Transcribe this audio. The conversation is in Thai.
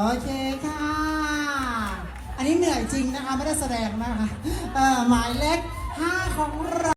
โอเคค่ะ อันนี้เหนื่อยจริงนะคะ ไม่ได้แสดงนะค่อหมายเลข5ของเรา